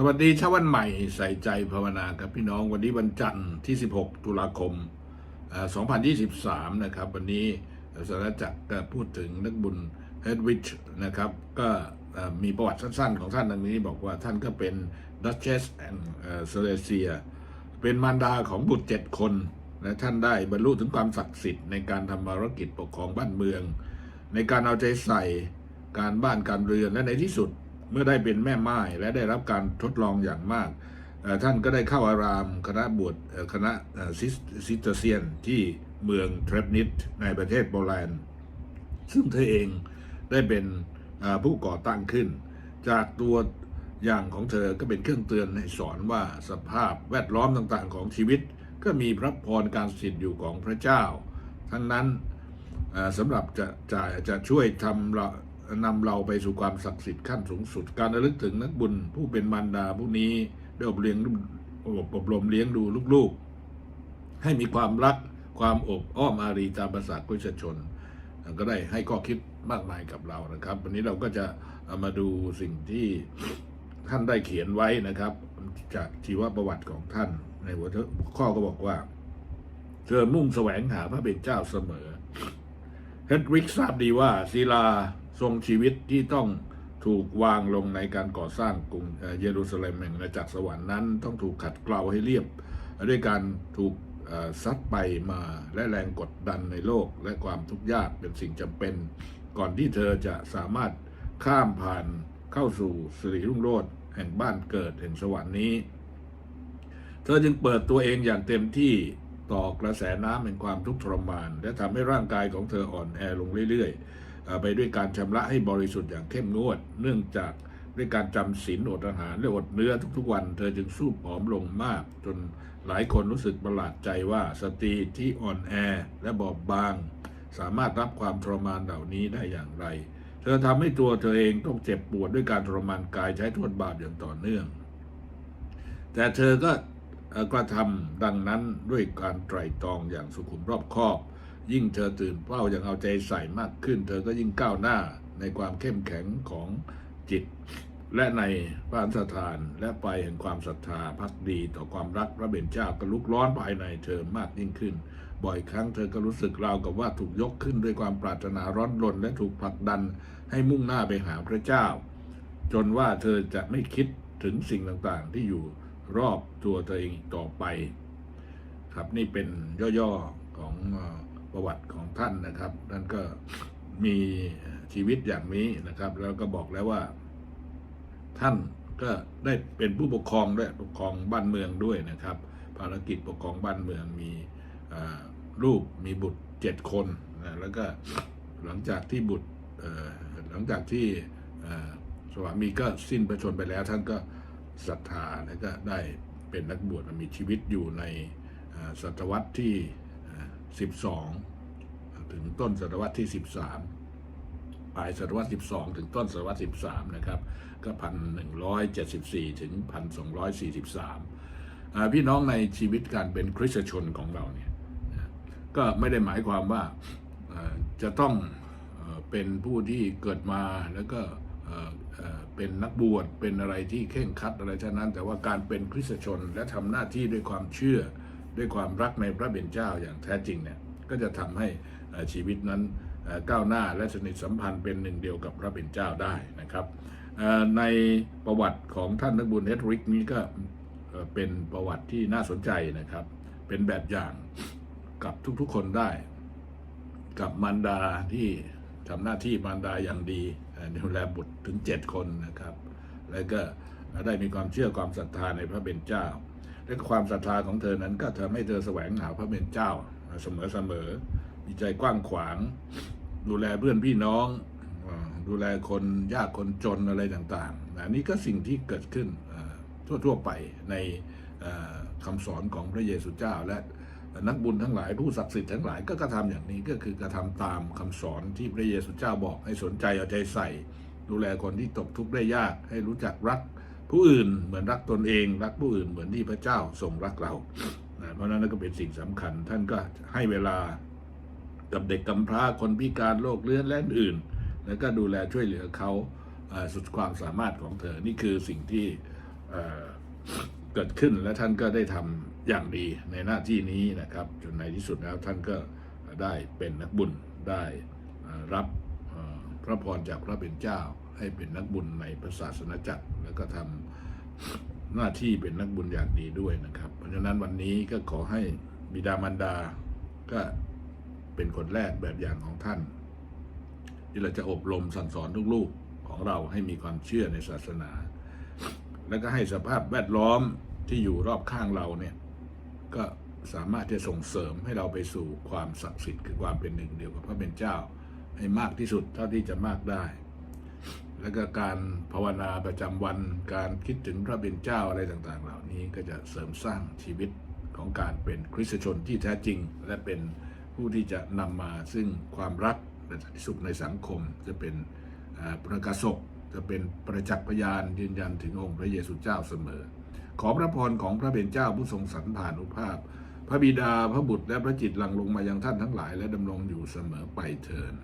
สวัสดีเช้าวันใหม่ใส่ใจภาวนาครับพี่น้องวันนี้วันจันทร์ที่ 16 ตุลาคมเอ่อ2023 นะครับ วันนี้สารจักรก็พูดถึงนักบุญเฮดวิชนะครับ ก็มีประวัติสั้นๆ ของท่านดังนี้บอกว่าท่านก็เป็นดัชเชสแอนด์เซเลเซียเป็นมารดาของบุตรเจ็ดคนและท่านได้บรรลุถึงความศักดิ์สิทธิ์ในการทำภารกิจปกครองบ้านเมือง ในการเอาใจใส่การบ้านการเรือนและในที่สุด เมื่อได้เป็นแม่ไม้และได้รับการทดลองอย่างมาก ท่านก็ได้เข้าอารามคณะบวชคณะซิสเตเซียนที่เมืองเทรปนิตในประเทศโปแลนด์ ซึ่งเธอเองได้เป็นผู้ก่อตั้งขึ้น จากตัวอย่างของเธอก็เป็นเครื่องเตือนให้สอนว่าสภาพแวดล้อมต่างๆ ของชีวิต ก็มีพระพรการสิทธิ์อยู่ของพระเจ้า ทั้งนั้นสำหรับจะจะจะช่วยทำ นำเราไปสู่ความศักดิ์สิทธิ์ขั้นสูงสุด การระลึกถึงนักบุญผู้เป็นมารดาผู้นี้ได้อบเลี้ยงอบอบรมเลี้ยงดูลูกๆ ให้มีความรักความอบอ้อมอารีตามภาษากุศชน ก็ได้ให้ข้อคิดมากมายกับเรานะครับ วันนี้เราก็จะเอามาดูสิ่งที่ท่านได้เขียนไว้นะครับ จากชีวประวัติของท่าน ในหัวข้อก็บอกว่า เธอมุ่งแสวงหาพระเป็นเจ้าเสมอเฮดริกทราบดีว่าศิลา ทรงชีวิตที่ต้องถูกวางลงในการก่อสร้างกรุงเยรูซาเล็มแห่งอาจักรสวรรค์นั้น ต้องถูกขัดเกลาให้เรียบ ด้วยการถูกซัดไปมาและแรงกดดันในโลกและความทุกข์ยากเป็นสิ่งจำเป็น ก่อนที่เธอจะสามารถข้ามผ่านเข้าสู่สิริรุ่งโรจน์แห่งบ้านเกิดแห่งสวรรค์นี้ เธอจึงเปิดตัวเองอย่างเต็มที่ต่อกระแสน้ำแห่งความทุกข์ทรมาน และทำให้ร่างกายของเธออ่อนแอลงเรื่อยๆ ไปด้วยการชำระให้บริสุทธิ์อย่างเข้มงวด เนื่องจากด้วยการจำศีลอดอาหารและอดเนื้อทุกๆวัน เธอจึงสู้ผอมลงมาก จนหลายคนรู้สึกประหลาดใจว่าสตรีที่อ่อนแอและบอบบาง สามารถรับความทรมานเหล่านี้ได้อย่างไร เธอทำให้ตัวเธอเองต้องเจ็บปวดด้วยการทรมานกายใช้โทษบาปอย่างต่อเนื่อง แต่เธอก็กระทำดังนั้นด้วยการไตร่ตรองอย่างสุขุมรอบคอบ ยิ่งเธอตื่นเป้าอย่างเอาใจใส่มากขึ้น เธอก็ยิ่งก้าวหน้าในความเข้มแข็งของจิต และในพระอันสถานและไปแห่งความศรัทธาพักดีต่อความรักพระเบญเจ้าก็ลุกร้อนภายในเธอมากยิ่งขึ้น บ่อยครั้งเธอก็รู้สึกราวกับว่าถูกยกขึ้นด้วยความปรารถนาร้อนรนและถูกผลักดันให้มุ่งหน้าไปหาพระเจ้า จนว่าเธอจะไม่คิดถึงสิ่งต่างๆ ที่อยู่รอบตัวเธอเองต่อไป ครับนี่เป็นย่อๆของ ประวัติของท่านนะครับท่านก็มีชีวิตอย่างนี้นะครับ แล้วก็บอกแล้วว่า ท่านก็ได้เป็นผู้ปกครองด้วยปกครองบ้านเมืองด้วยนะครับ ภารกิจปกครองบ้านเมืองมีลูกมีบุตรเจ็ดคนนะแล้วก็หลังจากที่บุตรหลังจากที่สวามีก็สิ้นพระชนม์ไปแล้ว ท่านก็ศรัทธาแล้วก็ได้เป็นนักบวชมีชีวิตอยู่ในศตวรรษที่ 12 ถึงต้นศตวรรษที่ 13 ปลายศตวรรษ 12 ถึงต้นศตวรรษ 13 นะครับก็พันหนึ่งร้อยเจ็ดสิบสี่ถึงพันสองร้อยสี่สิบสามพี่น้องในชีวิตการเป็นคริสตชนของเราเนี่ยก็ไม่ได้หมายความว่าจะต้องเป็นผู้ที่เกิดมาแล้วก็เป็นนักบวชเป็นอะไรที่เข่งคัดอะไรเท่านั้น แต่ว่าการเป็นคริสตชนและทำหน้าที่ด้วยความเชื่อ ด้วยความรักในพระเบญเจ้าอย่างแท้จริงเนี่ยก็จะทำให้ชีวิตนั้นก้าวหน้าและสนิทสัมพันธ์เป็นหนึ่งเดียวกับพระเบญเจ้าได้นะครับในประวัติของท่านนักบุญเฮดริกนี้ก็เป็นประวัติที่น่าสนใจนะครับ เป็นแบบอย่างกับทุกๆคนได้ กับมารดาที่ทำหน้าที่มารดาอย่างดีดูแลบุตรถึงเจ็ดคนนะครับ แล้วก็ได้มีความเชื่อความศรัทธาในพระเบญเจ้า และความศรัทธาของเธอนั้นก็ทำให้เธอแสวงหาพระเบญเจ้าเสมอๆมีใจกว้างขวาง ดูแลเพื่อนพี่น้อง ดูแลคนยากคนจนอะไรต่างๆนะนี่ก็สิ่งที่เกิดขึ้นทั่วๆไปในอ่าคำสอนของพระเยซูเจ้า และนักบุญทั้งหลายผู้ศักดิ์สิทธิ์ทั้งหลายก็กระทำอย่างนี้ก็คือกระทำตามคำสอนที่พระเยซูเจ้าบอกให้สนใจเอาใจใส่ ดูแลคนที่ตกทุกข์ได้ยากให้รู้จักรัก ผู้อื่นเหมือนรักตนเอง รักผู้อื่นเหมือนที่พระเจ้าทรงรักเรานะเพราะนั้นก็เป็นสิ่งสำคัญ ท่านก็ให้เวลากับเด็กกำพร้าคนพิการโรคเรื้อนและอื่น แล้วก็ดูแลช่วยเหลือเขาสุดความสามารถของเธอ นี่คือสิ่งที่เกิดขึ้นและท่านก็ได้ทำอย่างดีในหน้าที่นี้นะครับ จนในที่สุดแล้วท่านก็ได้เป็นนักบุญได้รับพระพรจากพระเป็นเจ้า ให้เป็นนักบุญในพระศาสนาจักร แล้วก็ทำหน้าที่เป็นนักบุญอย่างดีด้วยนะครับ เพราะฉะนั้นวันนี้ก็ขอให้บิดามารดาก็เป็นคนแรกแบบอย่างของท่าน ที่เราจะอบรมสั่งสอนลูกๆของเราให้มีความเชื่อในศาสนา แล้วก็ให้สภาพแวดล้อมที่อยู่รอบข้างเราเนี่ยก็สามารถจะส่งเสริมให้เราไปสู่ความศักดิ์สิทธิ์คือความเป็นหนึ่งเดียวกับพระเป็นเจ้า ให้มากที่สุดเท่าที่จะมากได้ แล้วก็การภาวนาประจำวันการคิดถึงพระเป็นเจ้าอะไรต่างๆ เหล่านี้ก็จะเสริมสร้างชีวิตของการเป็นคริสตชนที่แท้จริง และเป็นผู้ที่จะนำมาซึ่งความรักและสันติสุขในสังคม จะเป็นประกาศกจะเป็นประจักษ์พยานยืนยันถึงองค์พระเยซูเจ้าเสมอ ขอพระพรของพระเป็นเจ้าผู้ทรงสรรพานุภาพ พระบิดาพระบุตรและพระจิตหลังลงมายังท่านทั้งหลาย และดำรงอยู่เสมอไปเทิน